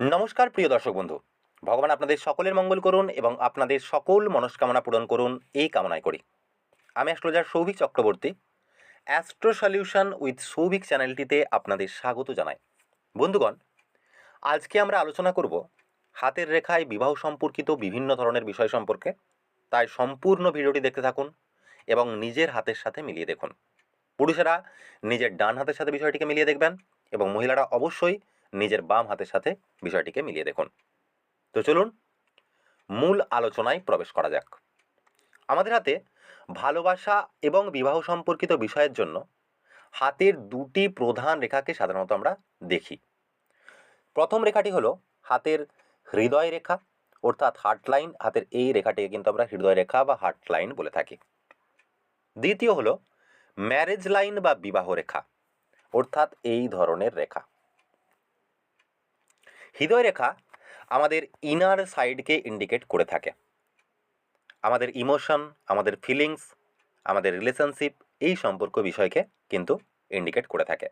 নমস্কার, প্রিয় দর্শক বন্ধু। ভগবান আপনাদের সকলের মঙ্গল করুন এবং আপনাদের সকল মনস্কামনা পূরণ করুন। এই কামনায় করি। আমি astrologer Souvik Chakraborty, astro solution with Souvik চ্যানেলটিতে আপনাদের স্বাগত জানাই। বন্ধুগণ, আজকে আমরা আলোচনা করব হাতের রেখায় বিবাহ সম্পর্কিত বিভিন্ন ধরনের বিষয় সম্পর্কে। তাই সম্পূর্ণ ভিডিওটি দেখতে থাকুন এবং নিজের হাতের সাথে মিলিয়ে দেখুন। পুরুষেরা নিজের ডান হাতের সাথে বিষয়টিকে মিলিয়ে দেখবেন এবং মহিলারা অবশ্যই নিজের বাম হাতের সাথে বিষয়টিকে মিলিয়ে দেখুন। তো চলুন মূল আলোচনায় প্রবেশ করা যাক। আমাদের হাতে ভালোবাসা এবং বিবাহ সম্পর্কিত বিষয়ের জন্য হাতের দুটি প্রধান রেখাকে সাধারণত আমরা দেখি। প্রথম রেখাটি হলো হাতের হৃদয় রেখা, অর্থাৎ হার্ট লাইন হাতের এই রেখাটিকে কিন্তু আমরা হৃদয় রেখা বা হার্ট লাইন বলে থাকি। দ্বিতীয় হলো ম্যারেজ লাইন বা বিবাহ রেখা, অর্থাৎ এই ধরনের রেখা। হৃদয় রেখা আমাদের ইনার সাইডকে ইন্ডিকেট করে থাকে। আমাদের ইমোশন আমাদের ফিলিংস আমাদের রিলেশনশিপ এই সম্পর্ক বিষয়কে কিন্তু ইন্ডিকেট করে থাকে।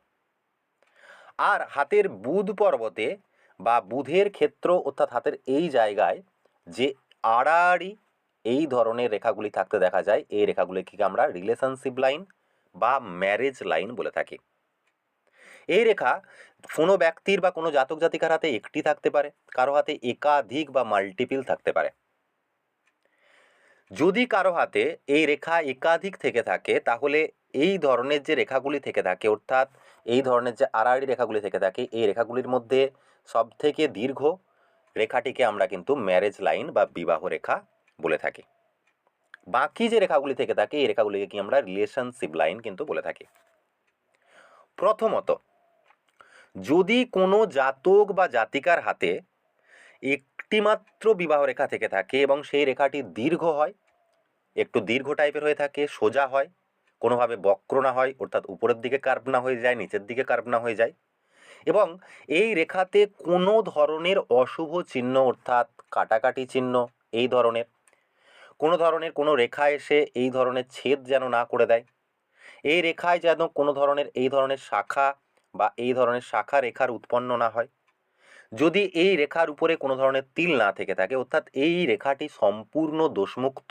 আর হাতের বুধ পর্বতে বা বুধের ক্ষেত্র অর্থাৎ হাতের এই জায়গায় যে আড়াআড়ি এই ধরনের রেখাগুলি থাকতে দেখা যায়, এই রেখাগুলিকে আমরা রিলেশনশিপ লাইন বা ম্যারেজ লাইন বলে থাকি। এই রেখা কোনো ব্যক্তির বা কোনো জাতক জাতিকার হাতে একটি থাকতে পারে, কারও হাতে একাধিক বা মাল্টিপিল থাকতে পারে। যদি কারও হাতে এই রেখা একাধিক থেকে থাকে, তাহলে এই ধরনের যে রেখাগুলি থেকে থাকে, অর্থাৎ এই ধরনের যে আড়াআড়ি রেখাগুলি থেকে থাকে, এই রেখাগুলির মধ্যে সবথেকে দীর্ঘ রেখাটিকে আমরা কিন্তু ম্যারেজ লাইন বা বিবাহ রেখা বলে থাকি। বাকি যে রেখাগুলি থেকে থাকে, এই রেখাগুলিকে কি আমরা রিলেশনশিপ লাইন কিন্তু বলে থাকি। প্রথমত যদি কোনো জাতক বা জাতিকার হাতে একটিমাত্র বিবাহ রেখা থেকে থাকে এবং সেই রেখাটি দীর্ঘ হয়, একটু দীর্ঘ টাইপের হয়ে থাকে, সোজা হয়, কোনোভাবে বক্র না হয়, অর্থাৎ উপরের দিকে কার্ভ না হয়ে যায়, নিচের দিকে কার্ভ না হয়ে যায়, এবং এই রেখাতে কোনো ধরনের অশুভ চিহ্ন, অর্থাৎ কাটাকাটি চিহ্ন এই ধরনের, কোনো ধরনের কোনো রেখা এসে এই ধরনের ছেদ যেন না করে দেয়, এই রেখায় যেন কোনো ধরনের, এই ধরনের শাখা বা এই ধরনের শাখা রেখার উৎপন্ন না হয়। যদি এই রেখার উপরে কোনো ধরনের তিল না থেকে থাকে, অর্থাৎ এই রেখাটি সম্পূর্ণ দোষমুক্ত,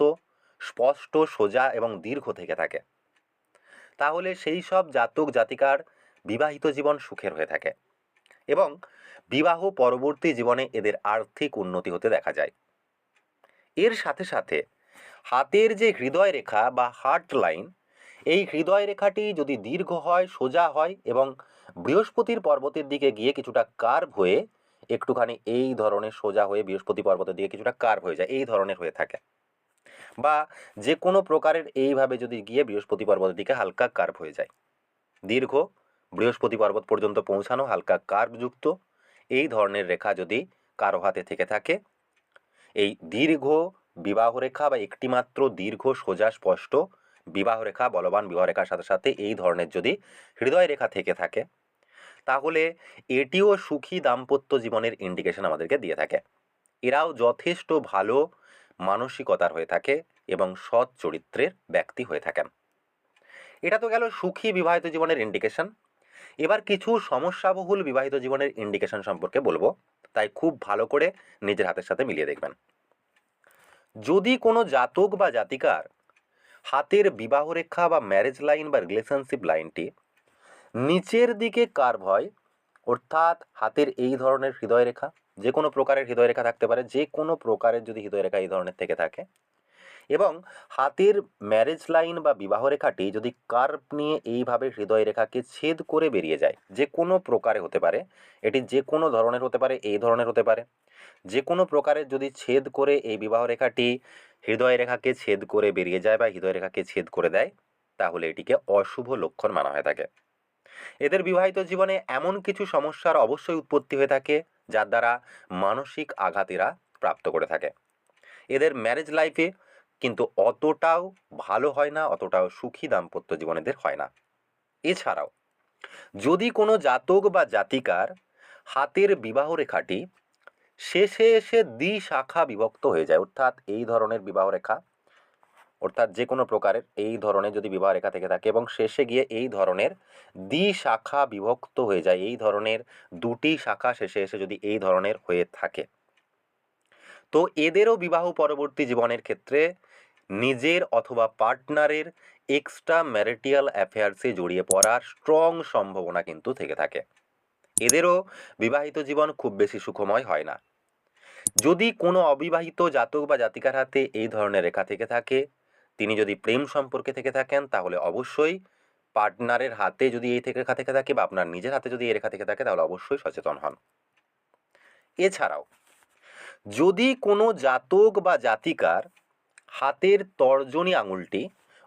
স্পষ্ট, সোজা এবং দীর্ঘ থেকে থাকে, তাহলে সেই সব জাতক জাতিকার বিবাহিত জীবন সুখের হয়ে থাকে এবং বিবাহ পরবর্তী জীবনে এদের আর্থিক উন্নতি হতে দেখা যায়। এর সাথে সাথে হাতের যে হৃদয় রেখা বা হার্ট লাইন, এই হৃদয় রেখাটি যদি দীর্ঘ হয়, সোজা হয় এবং বৃহস্পতির পর্বতের দিকে গিয়ে কিছুটা কার্ভ হয়ে একটুখানি এই ধরনের সোজা হয়ে বৃহস্পতি পর্বতের দিকে কিছুটা কার্ভ হয়ে যায়, এই ধরনের হয়ে থাকে। বা যে কোনো প্রকারের এইভাবে যদি গিয়ে বৃহস্পতি পর্বতের দিকে হালকা কার্ভ হয়ে যায়। দীর্ঘ বৃহস্পতি পর্বত পর্যন্ত পৌঁছানো, হালকা কার্ভযুক্ত এই ধরনের রেখা যদি কারও হাতে থেকে থাকে, এই দীর্ঘ বিবাহ রেখা বা একটিমাত্র দীর্ঘ সোজা স্পষ্ট বিবাহ রেখা বলবান বিবাহ রেখার সাথে সাথে এই ধরনের যদি হৃদয় রেখা থেকে থাকে, তাহলে এটিও সুখী দাম্পত্য জীবনের ইন্ডিকেশন আমাদেরকে দিয়ে থাকে। এরাও যথেষ্ট ভালো মানসিকতার হয়ে থাকে এবং সৎ চরিত্রের ব্যক্তি হয়ে থাকেন। এটা তো গেল সুখী বিবাহিত জীবনের ইন্ডিকেশন এবার কিছু সমস্যাবহুল বিবাহিত জীবনের ইন্ডিকেশন সম্পর্কে বলব, তাই খুব ভালো করে নিজের হাতের সাথে মিলিয়ে দেখবেন। যদি কোনো জাতক বা জাতিকার হাতের বিবাহ রেখা বা ম্যারেজ লাইন বা রিলেশনশিপ লাইনটি নিচের দিকে কার্ভ হয়, অর্থাৎ হাতের এই ধরনের হৃদয় রেখা যে কোনো প্রকারের হৃদয় রেখা থাকতে পারে যে কোনো প্রকারের যদি হৃদয় রেখা এই ধরনের থেকে থাকে এবং হাতের ম্যারেজ লাইন বা বিবাহ রেখাটি যদি কার্ভ নিয়ে এইভাবে হৃদয় রেখাকে ছেদ করে বেরিয়ে যায়, যে কোনো প্রকারে হতে পারে, এটি যে কোনো ধরনের হতে পারে, এই ধরনের হতে পারে, যে কোনো প্রকারের যদি ছেদ করে এই বিবাহ রেখাটি হৃদয় রেখাকে ছেদ করে বেরিয়ে যায় বা হৃদয় রেখাকে ছেদ করে দেয়, তাহলে এটিকে অশুভ লক্ষণ মানা হয়ে থাকে। এদের বিবাহিত জীবনে এমন কিছু সমস্যার অবশ্যই উৎপত্তি হয়ে থাকে, যার দ্বারা মানসিক আঘাত এরা প্রাপ্ত করে থাকে। এদের ম্যারেজ লাইফে কিন্তু অতটাও ভালো হয় না, অতটাও সুখী দাম্পত্য জীবন এদের হয় না। এছাড়াও, যদি কোনো জাতক বা জাতিকার হাতের বিবাহ রেখাটি শেষে এসে দ্বি শাখা বিভক্ত হয়ে যায়, অর্থাৎ এই ধরনের বিবাহ রেখা, অর্থাৎ যে কোনো প্রকারের এই ধরনের যদি বিবাহ রেখা থেকে থাকে এবং শেষে গিয়ে এই ধরনের দ্বি শাখা বিভক্ত হয়ে যায়, এই ধরনের দুটি শাখা শেষে এসে যদি এই ধরনের হয়ে থাকে, তো এদেরও বিবাহ পরবর্তী জীবনের ক্ষেত্রে নিজের অথবা পার্টনারের এক্সট্রা ম্যারিটিয়াল অ্যাফেয়ার্সে জড়িয়ে পড়ার স্ট্রং সম্ভাবনা কিন্তু থেকে থাকে। এদেরও বিবাহিত জীবন খুব বেশি সুখময় হয় না। যদি কোনো অবিবাহিত জাতক বা জাতিকার হাতে এই ধরনের রেখা থেকে থাকে, তিনি যদি প্রেম সম্পর্কে থেকে থাকেন, তাহলে অবশ্যই পার্টনারের হাতে যদি এই থেকে রেখা থেকে থাকে বা আপনার নিজের হাতে যদি এই রেখা থেকে থাকে, তাহলে অবশ্যই সচেতন হন। এছাড়াও, যদি কোনো জাতক বা জাতিকার হাতের তর্জনী আঙুলটি,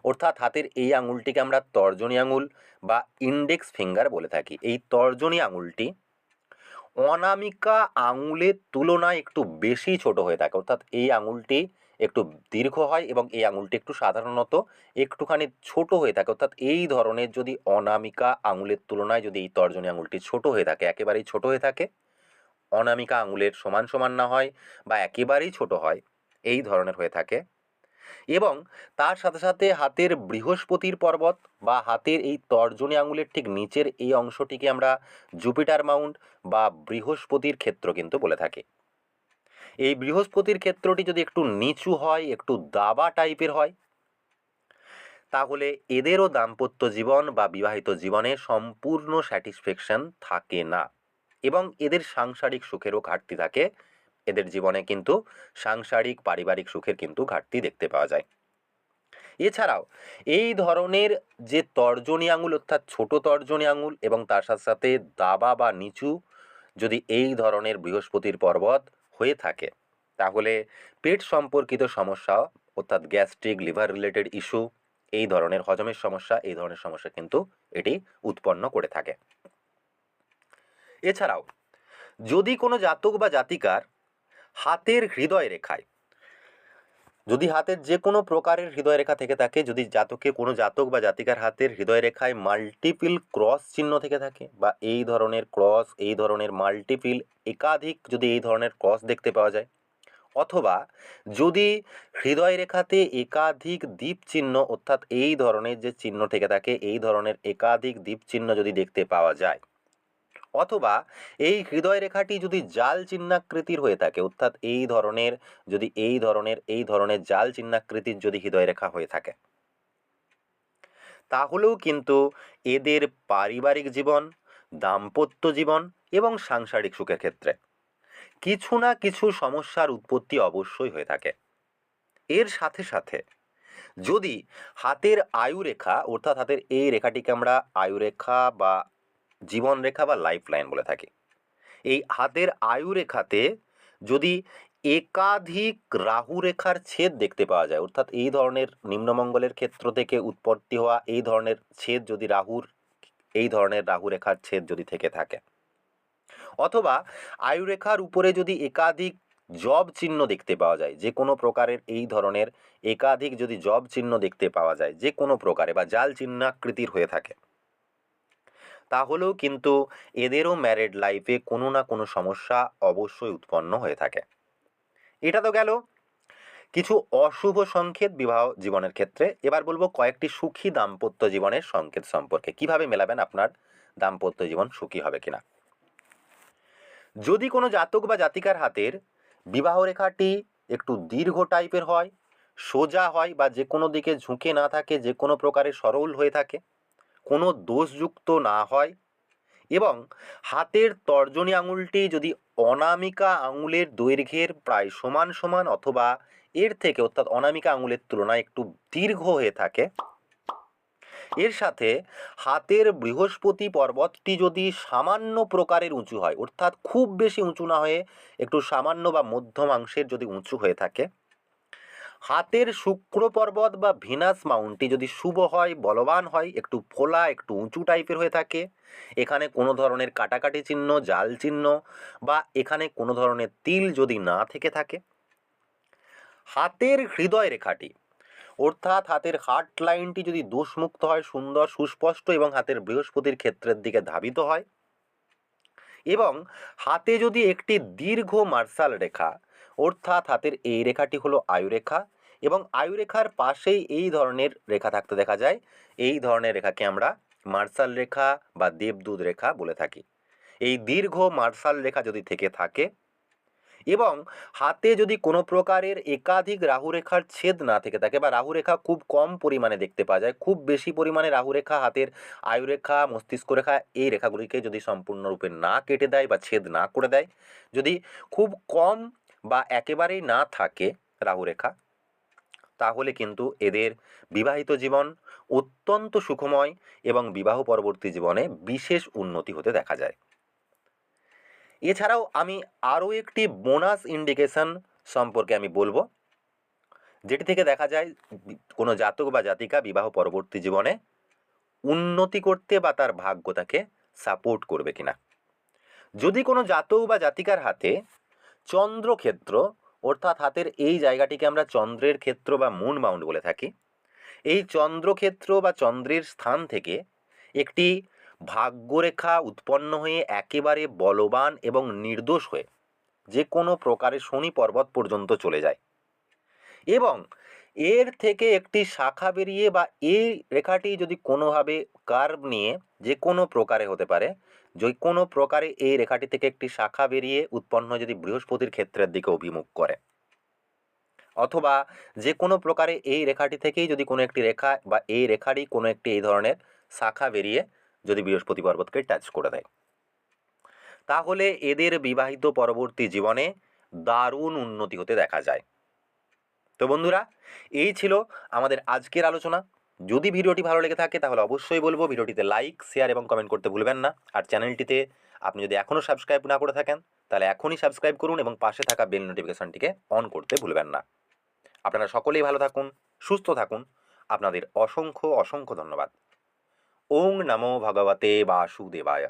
অর্থাৎ হাতের এই আঙুলটিকে আমরা তর্জনী আঙুল বা ইন্ডেক্স ফিঙ্গার বলে থাকি। এই তর্জনী আঙুলটি অনামিকা আঙুলের তুলনায় একটু বেশি ছোট হয়ে থাকে। অর্থাৎ এই আঙুলটি একটু দীর্ঘ হয় এবং এই আঙুলটি একটু সাধারণত একটুখানি ছোট হয়ে থাকে। অর্থাৎ এই ধরনের যদি অনামিকা আঙুলের তুলনায় যদি এই তর্জনী আঙুলটি ছোট হয়ে থাকে, একেবারেই ছোট হয়ে থাকে, অনামিকা আঙুলের সমান সমান না হয় বা একেবারেই ছোট হয়, এই ধরনের হয়ে থাকে। এবং তার সাথে সাথে হাতের বৃহস্পতির পর্বত বা হাতের এই তর্জনী আঙুলের ঠিক নিচের এই অংশটিকে আমরা জুপিটার মাউন্ট বা বৃহস্পতির ক্ষেত্র কিন্তু বলে থাকি। এই বৃহস্পতির ক্ষেত্রটি যদি একটু নিচু হয়, একটু দাবা টাইপের হয়, তাহলে এদেরও দাম্পত্য জীবন বা বিবাহিত জীবনে সম্পূর্ণ স্যাটিসফ্যাকশন থাকে না এবং এদের সাংসারিক সুখেরও ঘাটতি থাকে এদের জীবনে কিন্তু সাংসারিক, পারিবারিক সুখের কিন্তু ঘাটতি দেখতে পাওয়া যায়। এছাড়াও, এই ধরনের যে তর্জনী আঙুল, অর্থাৎ ছোট তর্জনী আঙুল এবং তার সাথে সাথে দাবা বা নিচু যদি এই ধরনের বৃহস্পতির পর্বত হয়ে থাকে, তাহলে পেট সম্পর্কিত সমস্যা, অর্থাৎ গ্যাস্ট্রিক, লিভার রিলেটেড ইস্যু, এই ধরনের হজমের সমস্যা, এই ধরনের সমস্যা কিন্তু এটি উৎপন্ন করে থাকে। এছাড়াও, যদি কোনো জাতক বা জাতিকার হাতের হৃদয় রেখায় যদি হাতের যে কোনো প্রকারের হৃদয় রেখা থেকে থাকে, যদি জাতকে কোনো জাতক বা জাতিকার হাতের হৃদয় রেখায় মাল্টিপিল ক্রস চিহ্ন থেকে থাকে, বা এই ধরনের ক্রস এই ধরনের মাল্টিপিল একাধিক যদি এই ধরনের ক্রস দেখতে পাওয়া যায়, অথবা যদি হৃদয় রেখাতে একাধিক দ্বীপ চিহ্ন অর্থাৎ এই ধরনের যে চিহ্ন থেকে থাকে, এই ধরনের একাধিক দ্বীপ চিহ্ন যদি দেখতে পাওয়া যায় অথবা এই হৃদয় রেখাটি যদি জাল চিহ্নাকৃতির হয়ে থাকে, অর্থাৎ এই ধরনের, যদি এই ধরনের এই ধরনের জাল চিহ্নাকৃতির যদি হৃদয় রেখা হয়ে থাকে। তাহলেও কিন্তু এদের পারিবারিক জীবন, দাম্পত্য জীবন এবং সাংসারিক সুখের ক্ষেত্রে কিছু না কিছু সমস্যার উৎপত্তি অবশ্যই হয়ে থাকে। এর সাথে সাথে যদি হাতের আয়ু রেখা অর্থাৎ হাতের এই রেখাটিকে আমরা আয়ু রেখা বা জীবন রেখা বা লাইফ লাইন বলে থাকি। এই হাতের আয়ু রেখাতে যদি একাধিক রাহু রেখার ছেদ দেখতে পাওয়া যায়, অর্থাৎ এই ধরনের নিম্নমঙ্গলের ক্ষেত্র থেকে উৎপত্তি হওয়া এই ধরনের ছেদ যদি রাহুর, এই ধরনের রাহু রেখার ছেদ যদি থেকে থাকে। অথবা আয়ুরেখার উপরে যদি একাধিক জব চিহ্ন দেখতে পাওয়া যায়, যে কোনো প্রকারের এই ধরনের একাধিক যদি জব চিহ্ন দেখতে পাওয়া যায়, যে কোনো প্রকারে বা জাল চিহ্নাকৃতির হয়ে থাকে। তাহলেও কিন্তু এদেরও ম্যারেড লাইফে কোনো না কোনো সমস্যা অবশ্যই উৎপন্ন হয়ে থাকে। এটা তো গেল। কিছু অশুভ সংকেত বিবাহ জীবনের ক্ষেত্রে। এবার বলব কয়েকটি সুখী দাম্পত্য জীবনের সংকেত সম্পর্কে। কীভাবে মেলাবেন আপনার দাম্পত্য জীবন সুখী হবে কিনা? যদি কোনো জাতক বা জাতিকার হাতের বিবাহ রেখাটি একটু দীর্ঘ টাইপের হয়, সোজা হয় বা যে কোনো দিকে ঝুঁকে না থাকে যে কোনো প্রকারের সরল হয়ে থাকে কোনো দোষযুক্ত না হয় এবং হাতের তর্জনী আঙুলটি যদি অনামিকা আঙুলের দৈর্ঘ্যের প্রায় সমান সমান অথবা এর থেকে অর্থাৎ অনামিকা আঙুলের তুলনায় একটু দীর্ঘ হয়ে থাকে, এর সাথে হাতের বৃহস্পতি পর্বতটি যদি সামান্য প্রকারের উঁচু হয়, অর্থাৎ খুব বেশি উঁচু না হয়ে একটু সামান্য বা মধ্যমাংশের যদি উঁচু হয়ে থাকে হাতের শুক্র পর্বত বা ভিনাস মাউন্টটি যদি শুভ হয়, বলবান হয়, একটু ফোলা, একটু উঁচু টাইপের হয়ে থাকে, এখানে কোনো ধরনের কাটাকাটি চিহ্ন, জাল চিহ্ন বা এখানে কোনো ধরনের তিল যদি না থেকে থাকে। হাতের হৃদয় রেখাটি, অর্থাৎ হাতের হার্ট লাইনটি যদি দোষমুক্ত হয়, সুন্দর, সুস্পষ্ট এবং হাতের বৃহস্পতির ক্ষেত্রের দিকে ধাবিত হয়। এবং হাতে যদি একটি দীর্ঘ মার্শাল রেখা অর্থাৎ হাতের এই রেখাটি হলো আয়ুরেখা এবং আয়ুরেখার পাশেই এই ধরনের রেখা থাকতে দেখা যায়। এই ধরনের রেখাকে আমরা মার্শাল রেখা বা দেবদূত রেখা বলে থাকি। এই দীর্ঘ মার্শাল রেখা যদি থেকে থাকে এবং হাতে যদি কোনো প্রকারের একাধিক রাহুরেখার ছেদ না থেকে থাকে বা রাহুরেখা খুব কম পরিমাণে দেখতে পাওয়া যায়, খুব বেশি পরিমাণে রাহুরেখা হাতের আয়ুরেখা, মস্তিষ্ক রেখা এই রেখাগুলিকে যদি সম্পূর্ণরূপে না কেটে দেয় বা ছেদ না করে দেয়, যদি খুব কম বা একেবারেই না থাকে রাহুরেখা, তাহলে কিন্তু এদের বিবাহিত জীবন অত্যন্ত সুখময় এবং বিবাহ পরবর্তী জীবনে বিশেষ উন্নতি হতে দেখা যায়। এছাড়াও আমি আরও একটি বোনাস ইন্ডিকেশন সম্পর্কে আমি বলব, যেটি থেকে দেখা যায় কোনো জাতক বা জাতিকা বিবাহ পরবর্তী জীবনে উন্নতি করতে বা তার ভাগ্য তাকে সাপোর্ট করবে কিনা। যদি কোনো জাতক বা জাতিকার হাতে চন্দ্রক্ষেত্র, অর্থাৎ হাতের এই জায়গাটিকে আমরা চন্দ্রের ক্ষেত্র বা মুন মাউন্ট বলে থাকি, এই চন্দ্রক্ষেত্র বা চন্দ্রের স্থান থেকে একটি ভাগ্যরেখা উৎপন্ন হয়ে একেবারে বলবান এবং নির্দোষ হয়ে যে কোনো প্রকারে শনি পর্বত পর্যন্ত চলে যায়। এবং এর থেকে একটি শাখা বেরিয়ে বা এই রেখাটি যদি কোনোভাবে কার্ভ নিয়ে যে কোনো প্রকারে হতে পারে, যে কোনো প্রকারে এই রেখাটি থেকে একটি শাখা বেরিয়ে উৎপন্ন যদি বৃহস্পতির ক্ষেত্রের দিকে অভিমুখ করে, অথবা যে কোনো প্রকারে এই রেখাটি থেকেই যদি কোনো একটি রেখা বা এই রেখারই কোনো একটি এই ধরনের শাখা বেরিয়ে যদি বৃহস্পতি পর্বতকে টাচ করে দেয়। তাহলে এদের বিবাহিত পরবর্তী জীবনে দারুণ উন্নতি হতে দেখা যায়। তো বন্ধুরা, এই ছিল আমাদের আজকের আলোচনা। যদি ভিডিওটি ভালো লেগে থাকে, তাহলে অবশ্যই বলব ভিডিওটিতে লাইক শেয়ার এবং কমেন্ট করতে ভুলবেন না। আর চ্যানেলটিতে আপনি যদি এখনও সাবস্ক্রাইব না করে থাকেন, তাহলে এখনই সাবস্ক্রাইব করুন এবং পাশে থাকা বেল নোটিফিকেশনটিকে অন করতে ভুলবেন না। আপনারা সকলেই ভালো থাকুন, সুস্থ থাকুন। আপনাদের অসংখ্য অসংখ্য ধন্যবাদ। ওং নমো ভগবতে বাসুদেবায়।